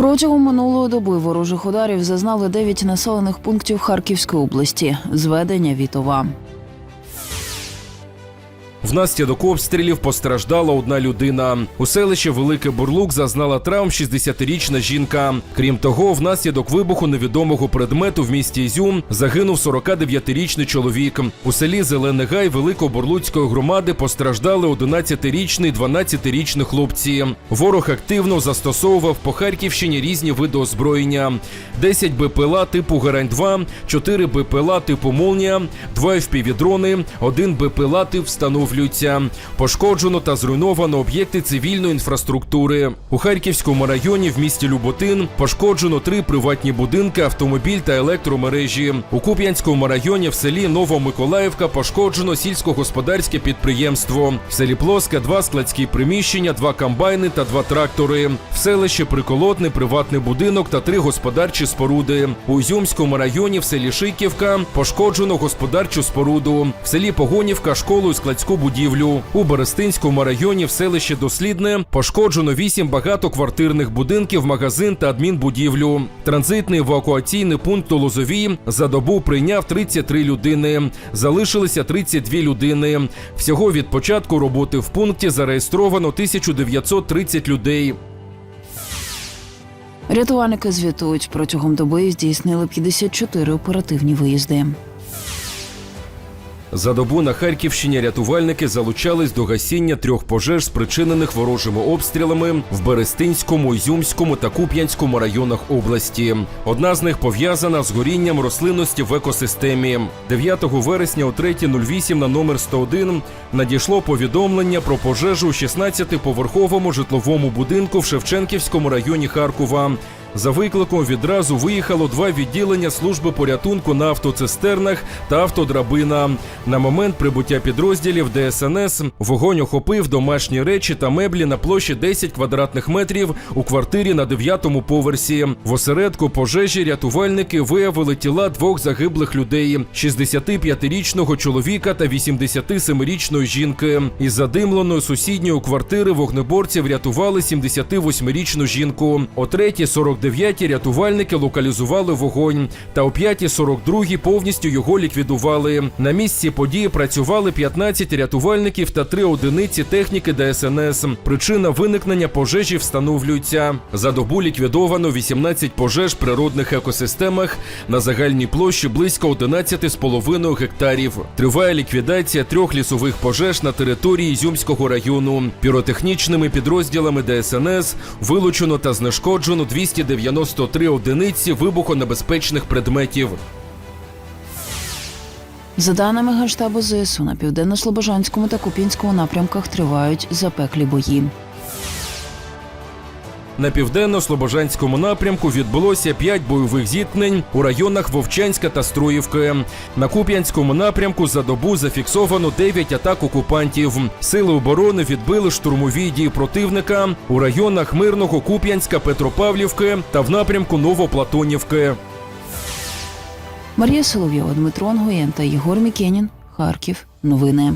Протягом минулої доби ворожих ударів зазнали 9 населених пунктів Харківської області. Зведення Вітова. Внаслідок обстрілів постраждала одна людина. У селищі Великий Бурлук зазнала травм 60-річна жінка. Крім того, внаслідок вибуху невідомого предмету в місті Ізюм загинув 49-річний чоловік. У селі Зелений Гай Великобурлуцької громади постраждали 11-річний, 12-річний хлопці. Ворог активно застосовував по Харківщині різні види озброєння: 10 БПЛА типу Гарань-2, 4 БПЛА типу Молнія, 2 FPV-дрони, 1 БПЛА тип встановлюється. Пошкоджено та зруйновано об'єкти цивільної інфраструктури. У Харківському районі в місті Люботин пошкоджено три приватні будинки, автомобіль та електромережі. У Куп'янському районі в селі Новомиколаївка пошкоджено сільськогосподарське підприємство. В селі Плоске два складські приміщення, два комбайни та два трактори. В селищі Приколотний приватний будинок та три господарчі споруди. У Ізюмському районі в селі Шиківка пошкоджено господарчу споруду. В селі Погонівка школу і складську будівлю. У Берестинському районі в селищі Дослідне пошкоджено вісім багатоквартирних будинків, магазин та адмінбудівлю. Транзитний евакуаційний пункт у Лозовій за добу прийняв 33 людини. Залишилися 32 людини. Всього від початку роботи в пункті зареєстровано 1930 людей. Рятувальники звітують протягом доби здійснили 54 оперативні виїзди. За добу на Харківщині рятувальники залучались до гасіння трьох пожеж, спричинених ворожими обстрілами в Берестинському, Ізюмському та Куп'янському районах області. Одна з них пов'язана з горінням рослинності в екосистемі. 9 вересня о 3.08 на номер 101 надійшло повідомлення про пожежу у 16-поверховому житловому будинку в Шевченківському районі Харкова. За викликом відразу виїхало два відділення служби порятунку на автоцистернах та автодрабина. На момент прибуття підрозділів ДСНС вогонь охопив домашні речі та меблі на площі 10 квадратних метрів у квартирі на 9-му поверсі. В осередку пожежі рятувальники виявили тіла двох загиблих людей: 65-річного чоловіка та 87-річної жінки. Із задимленої сусідньої квартири вогнеборці врятували 78-річну жінку. О 3.49 рятувальники локалізували вогонь, та о 5.42 повністю його ліквідували. На місці події працювали 15 рятувальників та 3 одиниці техніки ДСНС. Причина виникнення пожежі встановлюється. За добу ліквідовано 18 пожеж природних екосистемах на загальній площі близько 11,5 гектарів. Триває ліквідація трьох лісових пожеж на території Ізюмського району. Піротехнічними підрозділами ДСНС вилучено та знешкоджено 293 одиниці вибухонебезпечних предметів. За даними Генштабу ЗСУ, на південно-слобожанському та Купінському напрямках тривають запеклі бої. На південно-слобожанському напрямку відбулося п'ять бойових зіткнень у районах Вовчанська та Строївки. На Куп'янському напрямку за добу зафіксовано 9 атак окупантів. Сили оборони відбили штурмові дії противника у районах Мирного, Куп'янська, Петропавлівки та в напрямку Новоплатонівки. Марія Соловйова, Дмитро Ангоєн та Єгор Мікенін. Харків. Новини.